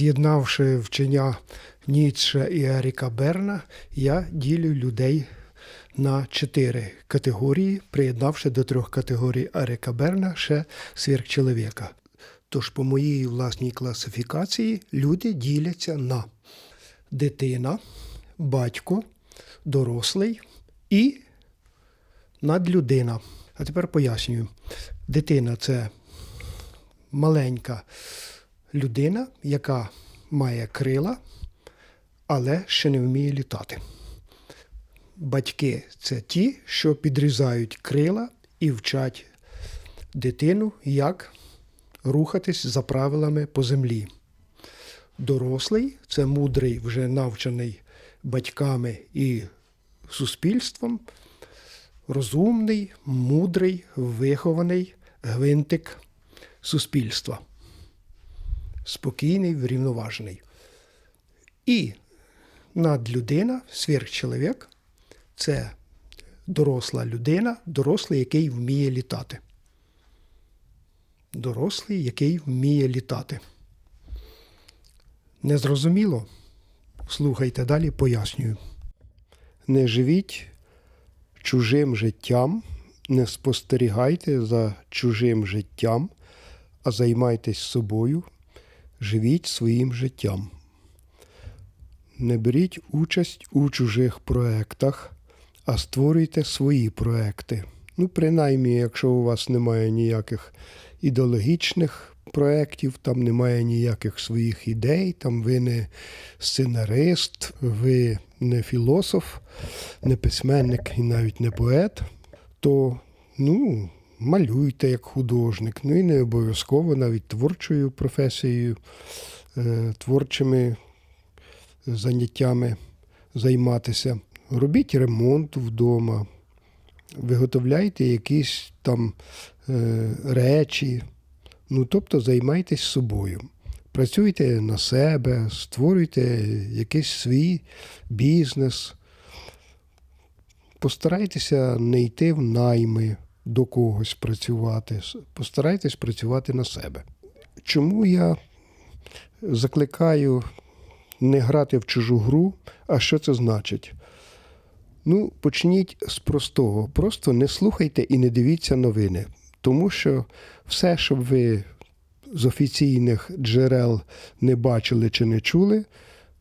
З'єднавши вчення Ніцше і Еріка Берна, я ділю людей на чотири категорії, приєднавши до трьох категорій Еріка Берна ще сверхчоловіка. Тож, по моїй власній класифікації, люди діляться на дитина, батько, дорослий і надлюдина. А тепер пояснюю. Дитина це маленька людина, яка має крила, але ще не вміє літати. Батьки це ті, що підрізають крила і вчать дитину, як рухатись за правилами по землі. Дорослий це мудрий, вже навчений батьками і суспільством, розумний, мудрий, вихований гвинтик суспільства. Спокійний, врівноважений. І надлюдина, сверхчоловік це доросла людина, дорослий, який вміє літати. Дорослий, який вміє літати. Незрозуміло? Слухайте далі, пояснюю. Не живіть чужим життям, не спостерігайте за чужим життям, а займайтесь собою, живіть своїм життям. Не беріть участь у чужих проектах, а створюйте свої проекти. Ну, принаймні, якщо у вас немає ніяких ідеологічних проєктів, там немає ніяких своїх ідей, там ви не сценарист, ви не філософ, не письменник і навіть не поет, то ну, малюйте як художник. Ну і не обов'язково навіть творчою професією, е, творчими заняттями займатися. Робіть ремонт вдома, виготовляйте якісь там е, речі, ну тобто займайтесь собою. Працюйте на себе, створюйте якийсь свій бізнес. Постарайтеся не йти в найми до когось працювати. Постарайтесь працювати на себе. Чому я закликаю не грати в чужу гру, а що це значить? Ну, почніть з простого. Просто не слухайте і не дивіться новини. Тому що все, що ви з офіційних джерел не бачили чи не чули,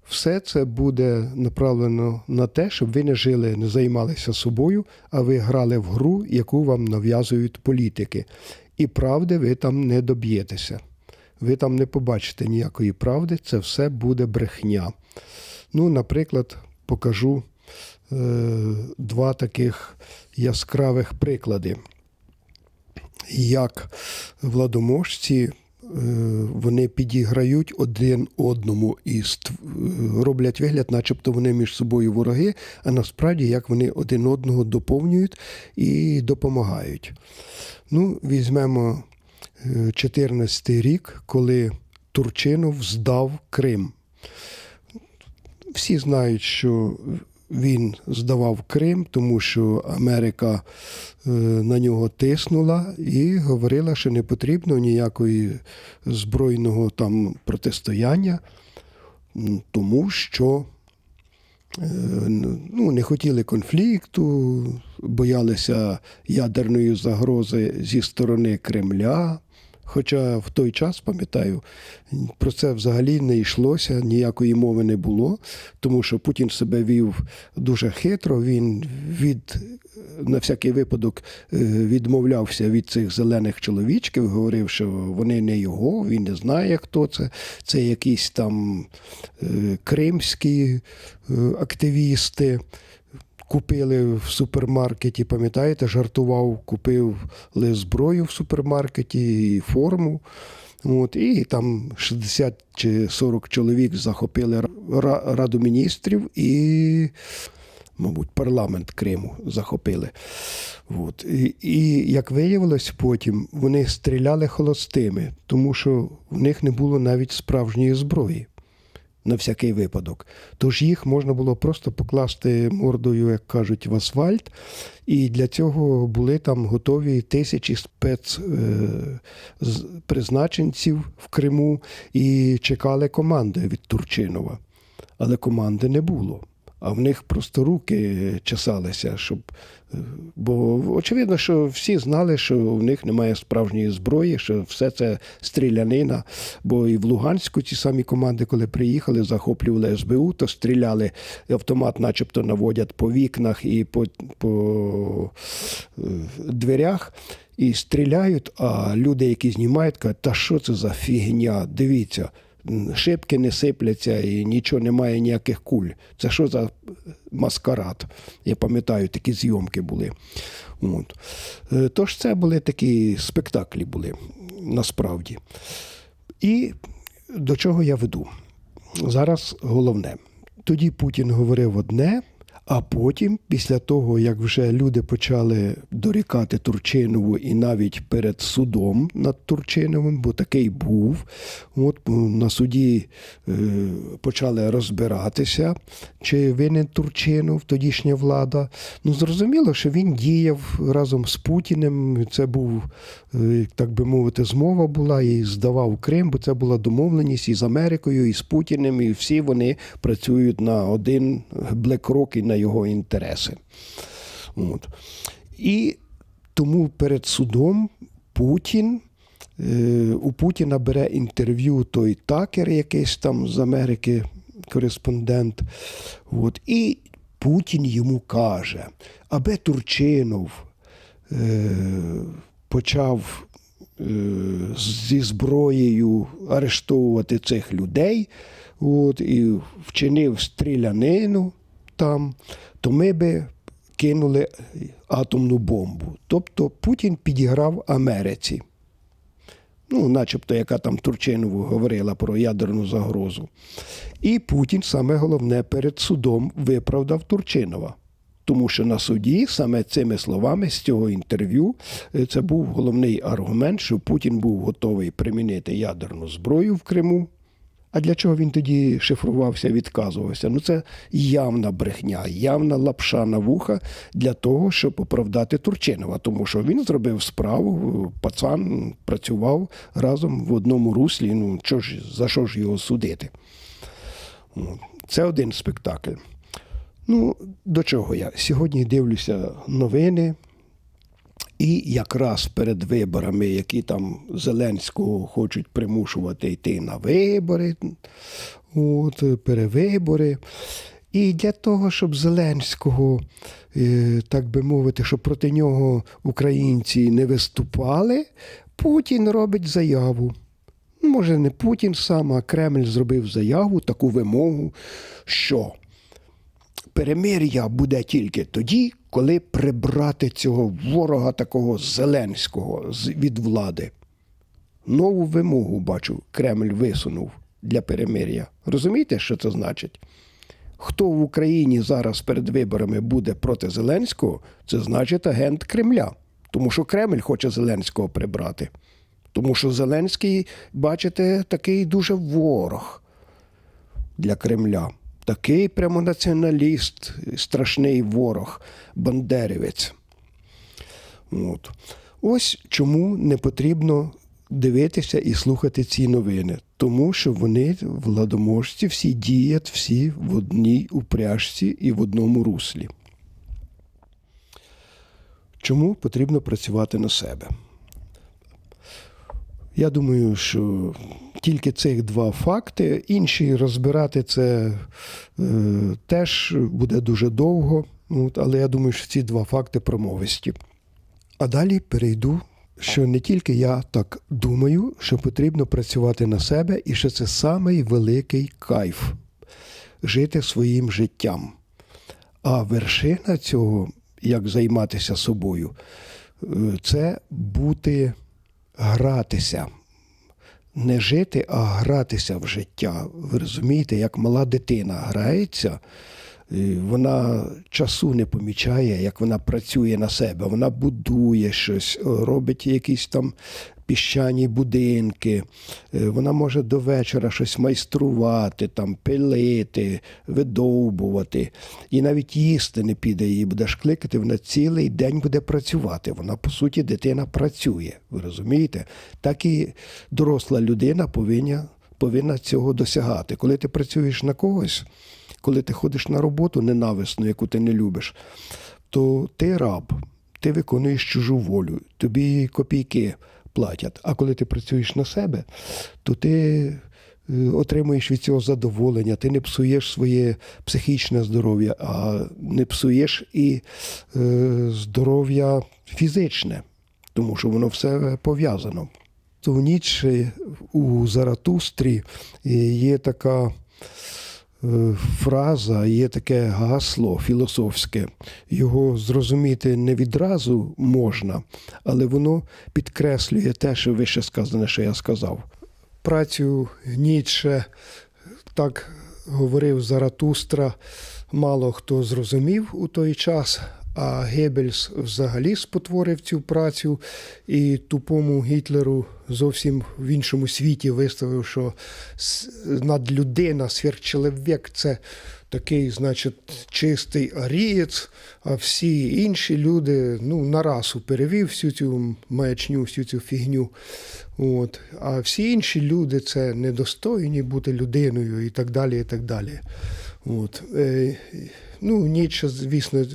все це буде направлено на те, щоб ви не жили, не займалися собою, а ви грали в гру, яку вам нав'язують політики. І правди ви там не доб'єтеся. Ви там не побачите ніякої правди, це все буде брехня. Ну, наприклад, покажу е, два таких яскравих приклади, як владоможці вони підіграють один одному і роблять вигляд, начебто вони між собою вороги, а насправді як вони один одного доповнюють і допомагають. Ну, Візьмемо 14 й рік, коли Турчинов здав Крим. Всі знають, що він здавав Крим, тому що Америка е, на нього тиснула і говорила, що не потрібно ніякої збройного там протистояння, тому що е, ну, не хотіли конфлікту, боялися ядерної загрози зі сторони Кремля. Хоча в той час, пам'ятаю, про це взагалі не йшлося, ніякої мови не було, тому що Путін себе вів дуже хитро. Він від на всякий випадок е, відмовлявся від цих зелених чоловічків, говорив, що вони не його, він не знає, хто це. Це якісь там е, кримські е, активісти купили в супермаркеті, пам'ятаєте, жартував, купив зброю в супермаркеті і форму. От, І там 60 чи 40 чоловік захопили Раду міністрів і, мабуть, парламент Криму захопили. От. І, і як виявилось потім, вони стріляли холостими, тому що в них не було навіть справжньої зброї. На всякий випадок. Тож їх можна було просто покласти мордою, як кажуть, в асфальт, і для цього були там готові тисячі спецпризначенців в Криму і чекали команди від Турчинова. Але команди не було. А в них просто руки чесалися, щоб. е, Бо очевидно, що всі знали, що в них немає справжньої зброї, що все це стрілянина. Бо і в Луганську ті самі команди, коли приїхали, захоплювали СБУ, то стріляли автомат, начебто наводять по вікнах і по, по е, дверях. І стріляють, а люди, які знімають, кажуть, та що це за фігня? Дивіться, шибки не сипляться і нічого немає, ніяких куль. Це що за маскарад? Я пам'ятаю, такі зйомки були. От. Е, Тож це були такі спектаклі були насправді. І до чого я веду? Зараз головне. Тоді Путін говорив одне, а потім, після того, як вже люди почали дорікати Турчинову і навіть перед судом над Турчиновим, бо такий був, от на суді е, почали розбиратися, чи винен Турчинов, тодішня влада. Ну, зрозуміло, що він діяв разом з Путіним. Це був, е, так би мовити, змова була і здавав Крим, бо це була домовленість із Америкою, і з Путіним, і всі вони працюють на один BlackRock і на його інтереси. От. І тому перед судом Путін. е, У Путіна бере інтерв'ю той такер, якийсь там з Америки, кореспондент. От. І Путін йому каже, аби Турчинов е, почав е, зі зброєю арештовувати цих людей от, і вчинив стрілянину там, то ми би кинули атомну бомбу. Тобто Путін підіграв Америці. Ну, начебто, яка там Турчинову говорила про ядерну загрозу. І Путін, саме головне, перед судом виправдав Турчинова. Тому що на суді саме цими словами з цього інтерв'ю е, це був головний аргумент, що Путін був готовий примінити ядерну зброю в Криму. А для чого він тоді шифрувався, відказувався? Ну це явна брехня, явна лапша на вуха для того, щоб оправдати Турчинова, тому що він зробив справу, пацан працював разом в одному руслі. Ну що ж, за що ж його судити? Це один спектакль. Ну, до чого я? Сьогодні дивлюся новини, і якраз перед виборами, які там Зеленського хочуть примушувати йти на вибори, от, перевибори. І для того, щоб Зеленського, е, так би мовити, щоб проти нього українці не виступали, Путін робить заяву. Може, не Путін сам, а Кремль зробив заяву, таку вимогу, що перемир'я буде тільки тоді, коли прибрати цього ворога такого Зеленського від влади. Нову вимогу, бачу, Кремль висунув для перемир'я. Розумієте, що це значить? Хто в Україні зараз перед виборами буде проти Зеленського, це значить агент Кремля. Тому що Кремль хоче Зеленського прибрати. Тому що Зеленський, бачите, такий дуже ворог для Кремля. Такий прямо націоналіст, страшний ворог, бандерівець. От. Ось чому не потрібно дивитися і слухати ці новини. Тому що вони, владоможці, всі діють всі в одній упряжці і в одному руслі. Чому потрібно працювати на себе? Я думаю, що тільки цих два факти, інші розбирати це е, теж буде дуже довго. От, але я думаю, що ці два факти промовисті. А далі перейду, що не тільки я так думаю, що потрібно працювати на себе, і що це самий великий кайф жити своїм життям. А вершина цього, як займатися собою, е, це бути гратися. Не жити, а гратися в життя. Ви розумієте, як мала дитина грається, вона часу не помічає, як вона працює на себе, вона будує щось, робить якісь там піщані будинки, е, вона може до вечора щось майструвати, там, пилити, видовбувати. І навіть їсти не піде, її будеш кликати, вона цілий день буде працювати. Вона, по суті, дитина працює. Ви розумієте? Так і доросла людина повинна, повинна цього досягати. Коли ти працюєш на когось, коли ти ходиш на роботу ненависну, яку ти не любиш, то ти раб, ти виконуєш чужу волю, тобі копійки платять. А коли ти працюєш на себе, то ти е, отримуєш від цього задоволення, ти не псуєш своє психічне здоров'я, а не псуєш і е, здоров'я фізичне, тому що воно все пов'язано. То в Ніцше у Заратустрі е, є така е, фраза, є таке гасло філософське. Його зрозуміти не відразу можна, але воно підкреслює те, що вище сказане, що я сказав. Працю Ніцше, так говорив Заратустра, мало хто зрозумів у той час. А Геббельс взагалі спотворив цю працю і тупому Гітлеру зовсім в іншому світі виставив, що надлюдина, сверхчеловік – це такий, значить, чистий арієць, а всі інші люди ну, на расу перевів всю цю маячню, всю цю фігню. От. А всі інші люди це недостойні бути людиною і так далі. і так далі. От. Е, ну, Ніцше, звісно,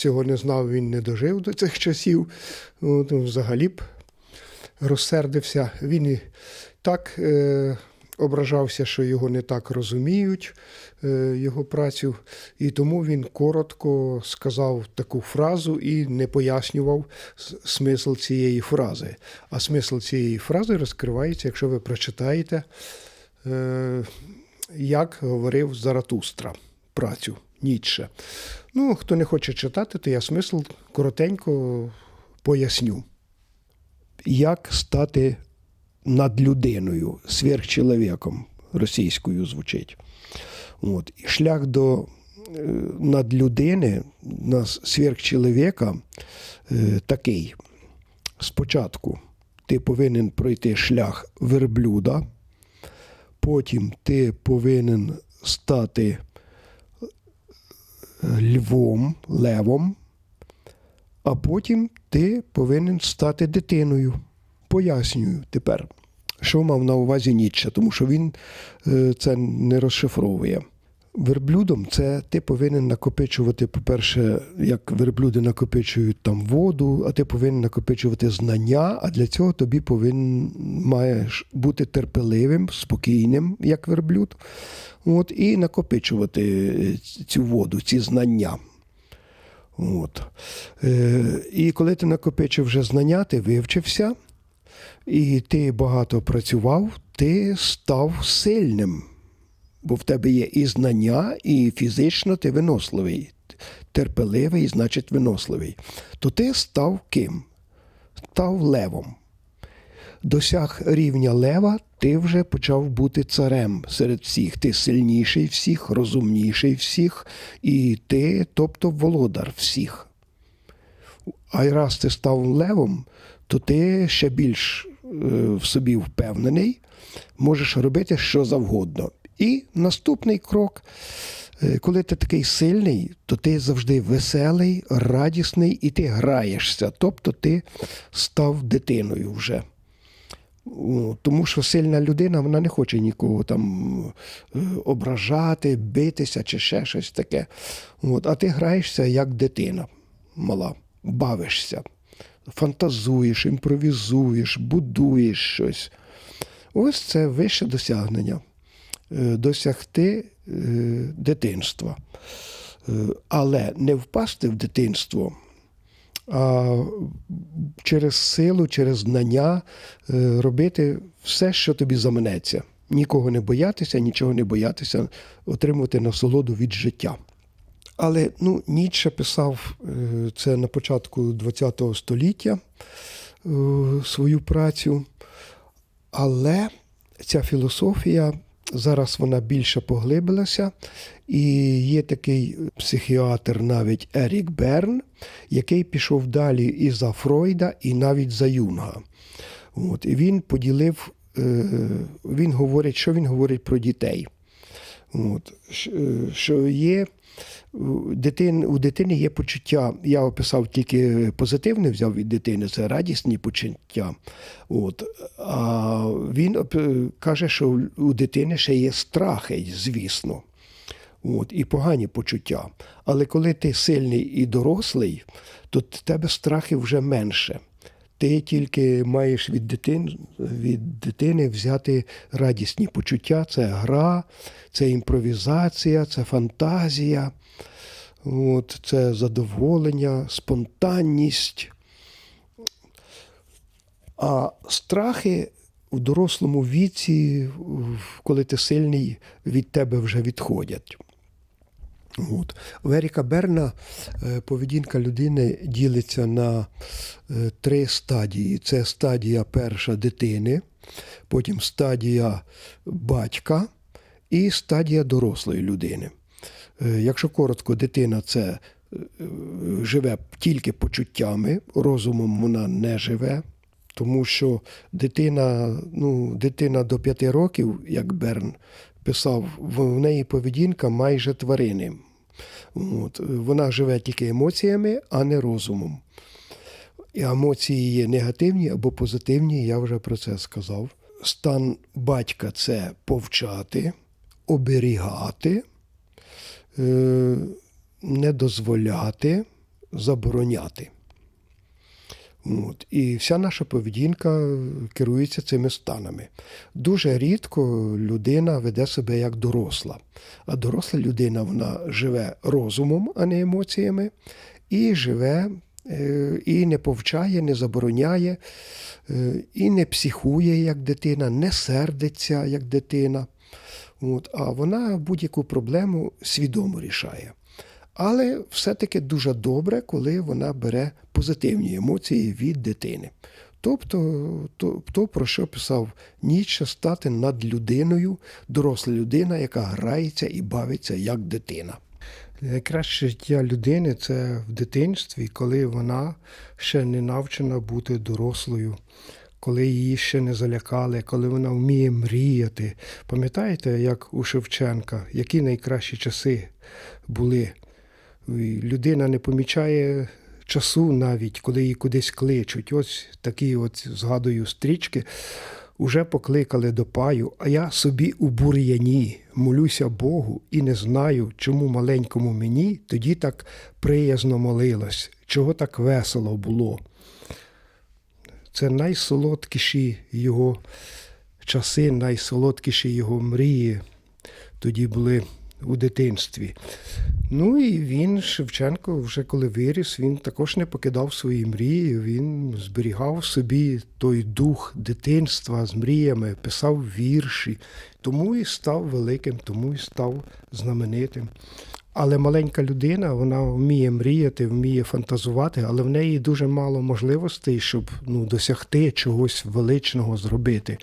цього не знав, він не дожив до цих часів. От, ну, взагалі б розсердився. Він і так е, ображався, що його не так розуміють, е, його працю. І тому він коротко сказав таку фразу і не пояснював смисл цієї фрази. А смисл цієї фрази розкривається, якщо ви прочитаєте, е, як говорив Заратустра працю Ніцше. Ну, хто не хоче читати, то я смисл коротенько поясню. Як стати над людиною, сверхчеловіком, російською звучить. От. І шлях до е, надлюдини, на сверхчеловіка е, такий. Спочатку ти повинен пройти шлях верблюда, потім ти повинен стати львом, левом, а потім ти повинен стати дитиною. Пояснюю тепер, що мав на увазі Ніччя, тому що він е, це не розшифровує. Верблюдом це ти повинен накопичувати, по-перше, як верблюди накопичують там воду, а ти повинен накопичувати знання, а для цього тобі повинен маєш бути терпеливим, спокійним, як верблюд, от, і накопичувати е, цю воду, ці знання. От. Е, і коли ти накопичив вже знання, ти вивчився, і ти багато працював, ти став сильним. Бо в тебе є і знання, і фізично ти виносливий, терпеливий, значить виносливий. То ти став ким? Став левом. Досяг рівня лева, ти вже почав бути царем серед всіх. Ти сильніший всіх, розумніший всіх, і ти, тобто, володар всіх. А раз ти став левом, то ти ще більш е, в собі впевнений, можеш робити що завгодно. І наступний крок, е, коли ти такий сильний, то ти завжди веселий, радісний і ти граєшся. Тобто ти став дитиною вже. Тому що сильна людина вона не хоче нікого там е, ображати, битися чи ще щось таке. От, а ти граєшся як дитина мала, бавишся, фантазуєш, імпровізуєш, будуєш щось. Ось це вище досягнення. Е, Досягти е, дитинства. Е, Але не впасти в дитинство, а через силу, через знання робити все, що тобі заманеться. Нікого не боятися, нічого не боятися, отримувати насолоду від життя. Але ну, Ніцше писав це на початку ХХ століття свою працю. Але ця філософія зараз вона більше поглибилася, і є такий психіатр, навіть Ерік Берн, який пішов далі і за Фройда, і навіть за Юнга. От, і він поділив, е, він говорить, що він говорить про дітей. От, е, що є у дитини є почуття. Я описав тільки позитивне, взяв від дитини, це радісні почуття. От. А він каже, що у дитини ще є страхи, звісно. От, і погані почуття. Але коли ти сильний і дорослий, то в тебе страхів вже менше. Ти тільки маєш від дитин, від дитини взяти радісні почуття. Це гра, це імпровізація, це фантазія, от, це задоволення, спонтанність. А страхи у дорослому віці, коли ти сильний, від тебе вже відходять. От. У Еріка Берна е, поведінка людини ділиться на е, три стадії. Це стадія перша дитини, потім стадія батька і стадія дорослої людини. Е, Якщо коротко, дитина це живе тільки почуттями, розумом вона не живе. Тому що дитина, ну, дитина до п'яти років, як Берн писав, в неї поведінка майже тварини. От. Вона живе тільки емоціями, а не розумом. І емоції є негативні або позитивні, я вже про це сказав. Стан батька це повчати, оберігати, е, не дозволяти, забороняти. От. І вся наша поведінка керується цими станами. Дуже рідко людина веде себе як доросла. А доросла людина вона живе розумом, а не емоціями, і живе, е, і не повчає, не забороняє, е, і не психує, як дитина, не сердиться, як дитина. От. А вона будь-яку проблему свідомо рішає. Але все-таки дуже добре, коли вона бере позитивні емоції від дитини. Тобто, то, то, про що писав Ніцше, стати над людиною, доросла людина, яка грається і бавиться як дитина. Найкраще життя людини це в дитинстві, коли вона ще не навчена бути дорослою, коли її ще не залякали, коли вона вміє мріяти. Пам'ятаєте, як у Шевченка, які найкращі часи були? Людина не помічає часу навіть, коли її кудись кличуть. Ось такі от згадую стрічки. Уже покликали до паю, а я собі у бур'яні молюся Богу і не знаю, чому маленькому мені тоді так приязно молилось, чого так весело було. Це найсолодкіші його часи, найсолодкіші його мрії тоді були у дитинстві. Ну і він, Шевченко, вже коли виріс, він також не покидав свої мрії. Він зберігав собі той дух дитинства з мріями, писав вірші, тому і став великим, тому і став знаменитим. Але маленька людина, вона вміє мріяти, вміє фантазувати, але в неї дуже мало можливостей, щоб ну, досягти чогось величного зробити.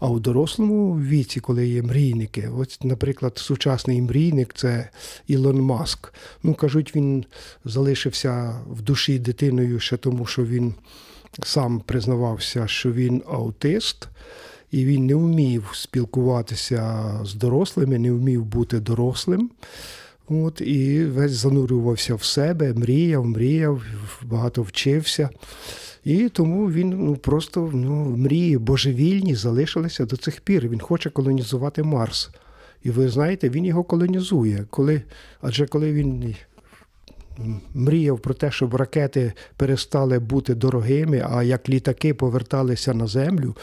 А у дорослому віці, коли є мрійники, ось, наприклад, сучасний мрійник це Ілон Маск. Ну, кажуть, він залишився в душі дитиною ще тому, що він сам признавався, що він аутист. І він не вмів спілкуватися з дорослими, не вмів бути дорослим. От, і весь занурювався в себе, мріяв, мріяв, багато вчився. І тому він ну, просто ну, мрії божевільні залишилися до цих пір. Він хоче колонізувати Марс. І ви знаєте, він його колонізує. Коли, адже коли він мріяв про те, щоб ракети перестали бути дорогими, а як літаки поверталися на землю,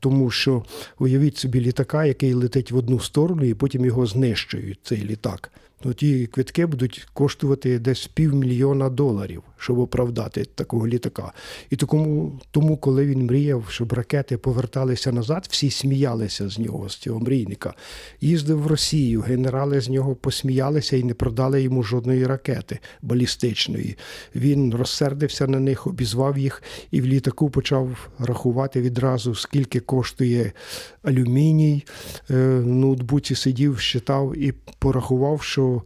тому що уявіть собі літака, який летить в одну сторону, і потім його знищують, цей літак. Ну, ті квитки будуть коштувати десь півмільйона доларів, щоб оправдати такого літака. І тому, тому, коли він мріяв, щоб ракети поверталися назад, всі сміялися з нього, з цього мрійника. Їздив в Росію, генерали з нього посміялися і не продали йому жодної ракети балістичної. Він розсердився на них, обізвав їх і в літаку почав рахувати відразу, скільки коштує алюміній. Е, ноутбуці сидів, считав і порахував, що що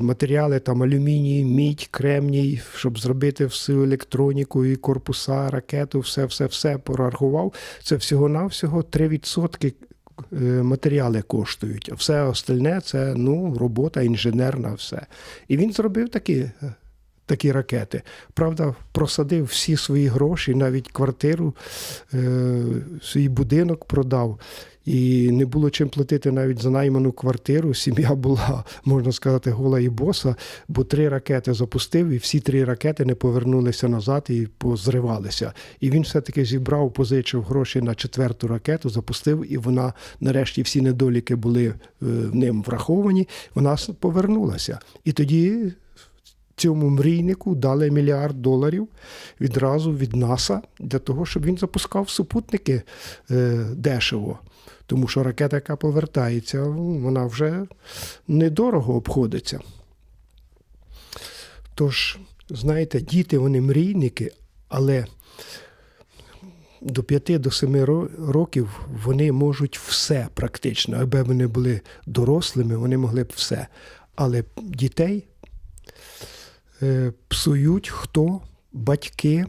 матеріали там алюміній, мідь, кремній, щоб зробити всю електроніку і корпуса, ракету, все, все, все порахував. Це всього-навсього 3% е, матеріали коштують, а все остальне це ну, робота інженерна, все. І він зробив такі. е, Такі ракети. Правда, просадив всі свої гроші, навіть квартиру, е, свій будинок продав. І не було чим платити навіть за найману квартиру. Сім'я була, можна сказати, гола і боса, бо три ракети запустив, і всі три ракети не повернулися назад і позривалися. І він все-таки зібрав, позичив гроші на четверту ракету, запустив, і вона, нарешті, всі недоліки були е, ним враховані. Вона повернулася. І тоді цьому мрійнику дали мільярд доларів відразу від НАСА для того, щоб він запускав супутники е, дешево. Тому що ракета, яка повертається, вона вже недорого обходиться. Тож, знаєте, діти вони мрійники, але до 5 до 7 ро- років вони можуть все практично. Аби вони були дорослими, вони могли б все. Але дітей е, псують хто? Батьки,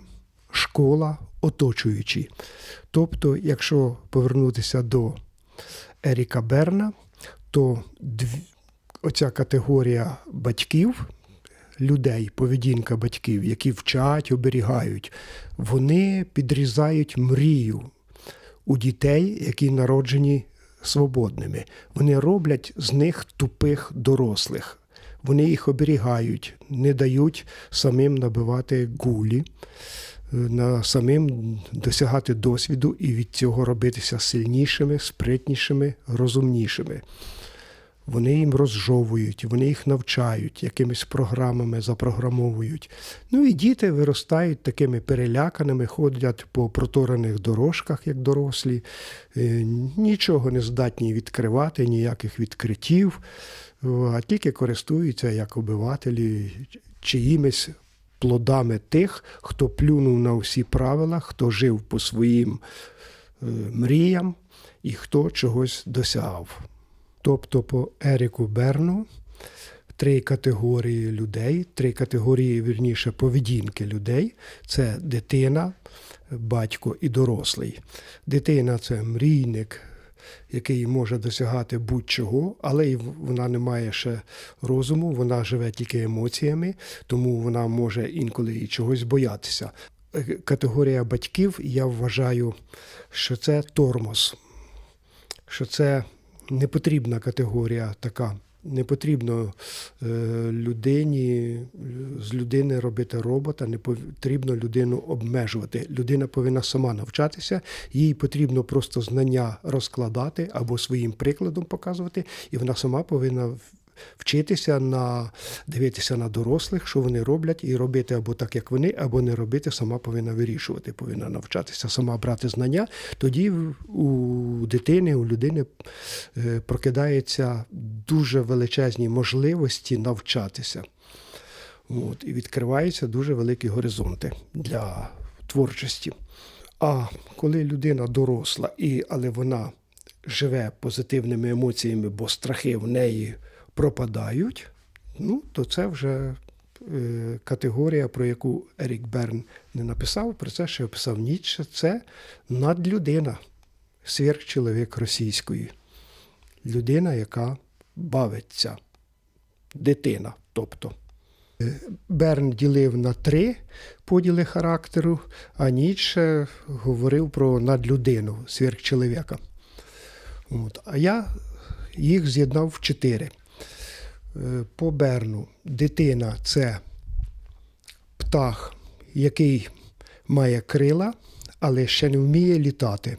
школа, оточуючі. Тобто, якщо повернутися до Еріка Берна, то дві, оця категорія батьків, людей, поведінка батьків, які вчать, оберігають, вони підрізають мрію у дітей, які народжені свободними. Вони роблять з них тупих дорослих. Вони їх оберігають, не дають самим набивати гулі, на самим досягати досвіду і від цього робитися сильнішими, спритнішими, розумнішими. Вони їм розжовують, вони їх навчають, якимись програмами запрограмовують. Ну і діти виростають такими переляканими, ходять по проторених дорожках, як дорослі, е, нічого не здатні відкривати, ніяких відкриттів, а тільки користуються як обивателі чиїмись плодами тих, хто плюнув на всі правила, хто жив по своїм е, мріям і хто чогось досягав. Тобто по Еріку Берну три категорії людей, три категорії, вірніше, поведінки людей це дитина, батько і дорослий. Дитина це мрійник, який може досягати будь-чого, але й вона не має ще розуму, вона живе тільки емоціями, тому вона може інколи і чогось боятися. Е, Категорія батьків, я вважаю, що це тормоз, що це непотрібна категорія така. Не потрібно е, людині з людини робити робота, не потрібно людину обмежувати. Людина повинна сама навчатися, їй потрібно просто знання розкладати або своїм прикладом показувати, і вона сама повинна вчитися на дивитися на дорослих, що вони роблять, і робити або так, як вони, або не робити, сама повинна вирішувати, повинна навчатися, сама брати знання. Тоді у дитини, у людини е, прокидається дуже величезні можливості навчатися. От, і відкриваються дуже великі горизонти для творчості. А коли людина доросла, і, але вона живе позитивними емоціями, бо страхи в неї пропадають, ну, то це вже е, категорія, про яку Ерік Берн не написав, про це ще описав Ніцше, це надлюдина, сверхчоловік російської. Людина, яка бавиться, дитина, тобто. Е, Берн ділив на три поділи характеру, а Ніцше говорив про надлюдину, сверхчоловіка. От. А я їх з'єднав в чотири. Е, По Берну дитина це птах, який має крила, але ще не вміє літати.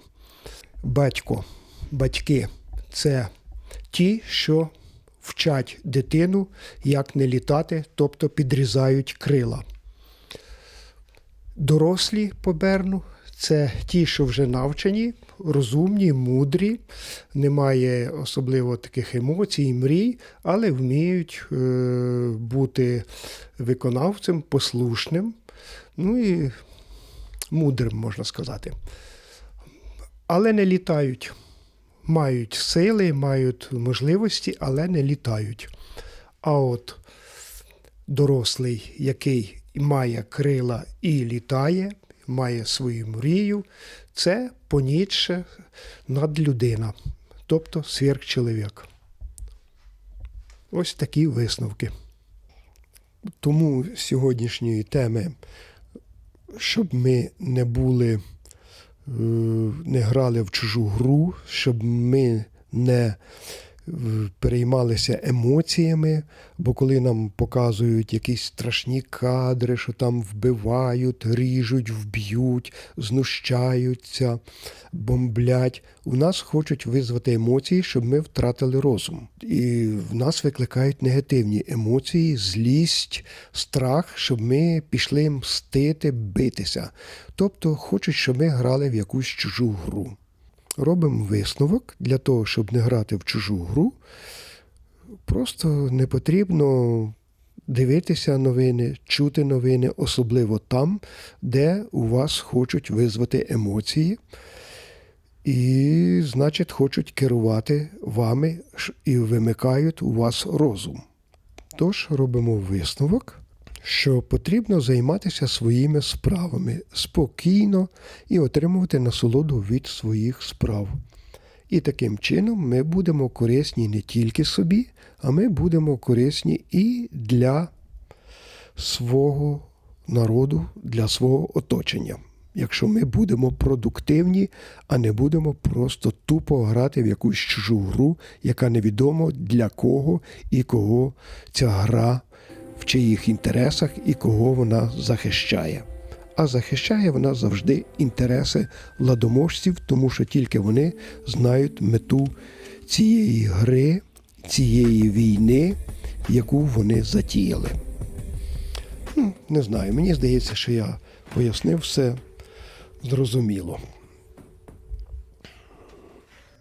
Батько, батьки це ті, що вчать дитину, як не літати, тобто підрізають крила. Дорослі по Берну це ті, що вже навчені, розумні, мудрі, немає особливо таких емоцій, мрій, але вміють е, бути виконавцем, послушним, ну і мудрим, можна сказати. Але не літають. Мають сили, мають можливості, але не літають. А от дорослий, який має крила і літає, має свою мрію, це понічше надлюдина, тобто сверхчоловік. Ось такі висновки. Тому сьогоднішньої теми, щоб ми не були, е, не грали в чужу гру, щоб ми не переймалися емоціями, бо коли нам показують якісь страшні кадри, що там вбивають, ріжуть, вб'ють, знущаються, бомблять, у нас хочуть визвати емоції, щоб ми втратили розум. І в нас викликають негативні емоції, злість, страх, щоб ми пішли мстити, битися. Тобто хочуть, щоб ми грали в якусь чужу гру. Робимо висновок для того, щоб не грати в чужу гру. Просто не потрібно дивитися новини, чути новини, особливо там, де у вас хочуть визвати емоції. І, значить, хочуть керувати вами і вимикають у вас розум. Тож робимо висновок, що потрібно займатися своїми справами спокійно і отримувати насолоду від своїх справ. І таким чином ми будемо корисні не тільки собі, а ми будемо корисні і для свого народу, для свого оточення. Якщо ми будемо продуктивні, а не будемо просто тупо грати в якусь чужу гру, яка невідомо для кого і кого ця гра, в чиїх інтересах і кого вона захищає. А захищає вона завжди інтереси владоможців, тому що тільки вони знають мету цієї гри, цієї війни, яку вони затіяли. Ну, не знаю, мені здається, що я пояснив все зрозуміло.